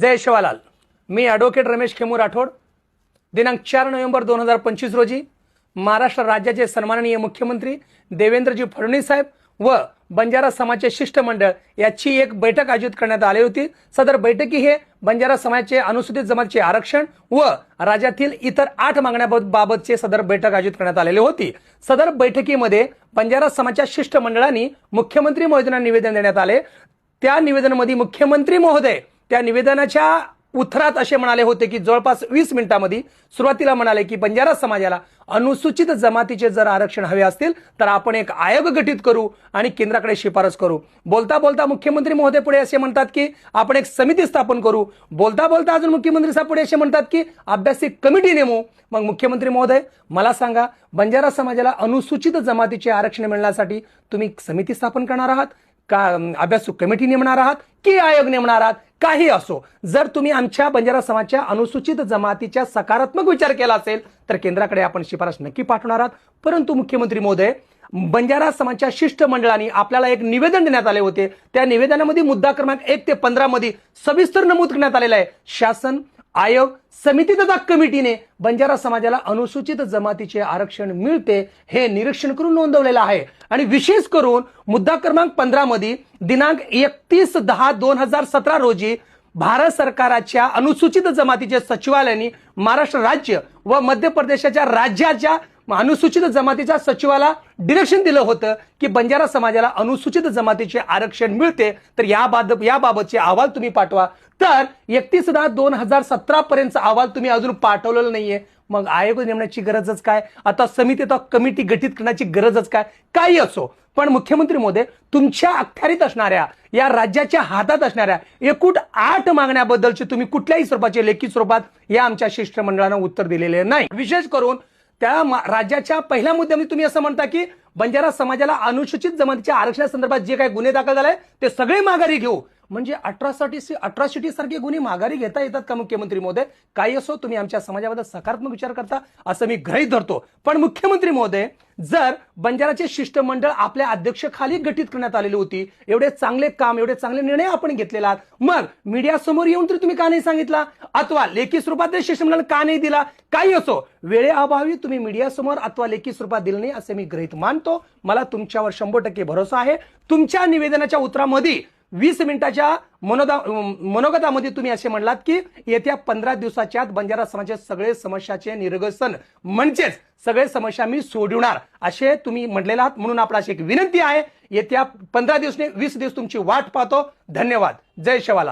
जय शिवालाल. मी ॲडव्होकेट रमेश खेमू राठोड. दिनांक चार नोव्हेंबर दोन हजार पंचवीस रोजी महाराष्ट्र राज्याचे सन्माननीय मुख्यमंत्री देवेंद्रजी फडणवीस साहेब व बंजारा समाजचे शिष्टमंडळ याची एक बैठक आयोजित करण्यात आली होती. सदर बैठकी हे बंजारा समाजाचे अनुसूचित जमातचे आरक्षण व राज्यातील इतर आठ मागण्याबाबतचे सदर बैठक आयोजित करण्यात आलेली होती. सदर बैठकीमध्ये बंजारा समाजच्या शिष्टमंडळांनी मुख्यमंत्री महोदयांना निवेदन देण्यात आले. त्या निवेदनामध्ये मुख्यमंत्री महोदय त्या निवेदनाच्या उथरात असे म्हणाले होते की जवळपास वीस मिनिटांमध्ये सुरुवातीला म्हणाले की बंजारा समाजाला अनुसूचित जमातीचे जर आरक्षण हवे असतील तर आपण एक आयोग गठीत करू आणि केंद्राकडे शिफारस करू. बोलता बोलता मुख्यमंत्री महोदय पुढे असे म्हणतात की आपण एक समिती स्थापन करू. बोलता बोलता अजून मुख्यमंत्री साहेब पुढे असे म्हणतात की अभ्यासिक कमिटी नेमू. मग मुख्यमंत्री महोदय मला सांगा बंजारा समाजाला अनुसूचित जमातीचे आरक्षण मिळण्यासाठी तुम्ही समिती स्थापन करणार आहात? का अभ्यासू कमिटी नेमणार आहात की आयोग नेमणार आहात? काही असो. जर तुम्ही आमच्या बंजारा समाजच्या अनुसूचित जमातीच्या सकारात्मक विचार केला असेल तर केंद्राकडे आपण शिफारस नक्की पाठवणार आहात. परंतु मुख्यमंत्री महोदय बंजारा समाजच्या शिष्टमंडळाने आपल्याला एक निवेदन देण्यात आले होते. त्या निवेदनामध्ये मुद्दा क्रमांक एक ते पंधरा मध्ये सविस्तर नमूद करण्यात आलेला आहे. शासन आयोग समिती तथा कमिटीने बंजारा समाजाला अनुसूचित जमातीचे आरक्षण मिळते हे निरीक्षण करून नोंदवलेलं आहे. आणि विशेष करून मुद्दा क्रमांक पंधरा मध्ये दिनांक एकतीस दहा दोन हजार सतरा रोजी भारत सरकारच्या अनुसूचित जमातीचे सचिवालयाने महाराष्ट्र राज्य व मध्य प्रदेशाच्या राज्याच्या अनुसूचित जमातीच्या सचिवाला डिरेक्शन दिलं होतं की बंजारा समाजाला अनुसूचित जमातीचे आरक्षण मिळते तर याबाबत याबाबतचे अहवाल तुम्ही पाठवा. तर एकतीस दहा दोन हजार सतरा पर्यंतचा अहवाल तुम्ही अजून पाठवलेला नाहीये. मग आयोग नेमण्याची गरजच काय? आता समिती आता कमिटी गठीत करण्याची गरजच काय? काही असो. पण मुख्यमंत्री मोदी तुमच्या अखत्यारीत असणाऱ्या या राज्याच्या हातात असणाऱ्या एकूण आठ मागण्याबद्दलचे तुम्ही कुठल्याही स्वरूपाचे लेखी स्वरूपात या आमच्या शिष्टमंडळानं उत्तर दिलेले नाही. विशेष करून त्या राज्याच्या पहिल्या मुद्द्यामध्ये तुम्ही असं म्हणता की बंजारा समाजाला अनुसूचित जमातीच्या आरक्षणासंदर्भात जे काही गुन्हे दाखल झाले ते सगळे माघारी घेऊ. म्हणजे अट्रॉसिटी अट्रॉसिटी सारखे गुन्हे माघारी घेता येतात का मुख्यमंत्री महोदय काही असो तुम्ही आमच्या समाजाबद्दल सकारात्मक विचार करता असं मी गृहीत धरतो. पण मुख्यमंत्री महोदय जर बंजाराचे शिष्टमंडळ आपल्या अध्यक्षखाली गठीत करण्यात आलेली होती एवढे चांगले काम एवढे चांगले निर्णय आपण घेतलेला मग मीडिया समोर येऊन तरी तुम्ही का नाही सांगितला? अथवा लेखी स्वरूपात शिष्टमंडळ का नाही दिला? काही असो वेळेअभावी तुम्ही मीडिया समोर अथवा लेखी स्वरूपात दिलं नाही असे मी गृहीत मानतो. मला तुमच्यावर शंभर टक्के भरोसा आहे. तुमच्या निवेदनाच्या उत्तरामध्ये वीस मिनिटाच्या मनोदा मनोगतामध्ये तुम्ही असे म्हणलात की येत्या पंधरा दिवसाच्या आत बंजारा समाजाचे सगळे समस्याचे निर्गसन म्हणजेच सगळे समस्या मी सोडवणार असे तुम्ही म्हटलेला आहात. म्हणून अशी एक विनंती आहे येत्या पंधरा दिवस वीस दिवस तुमची वाट पाहतो. धन्यवाद. जय शिवाला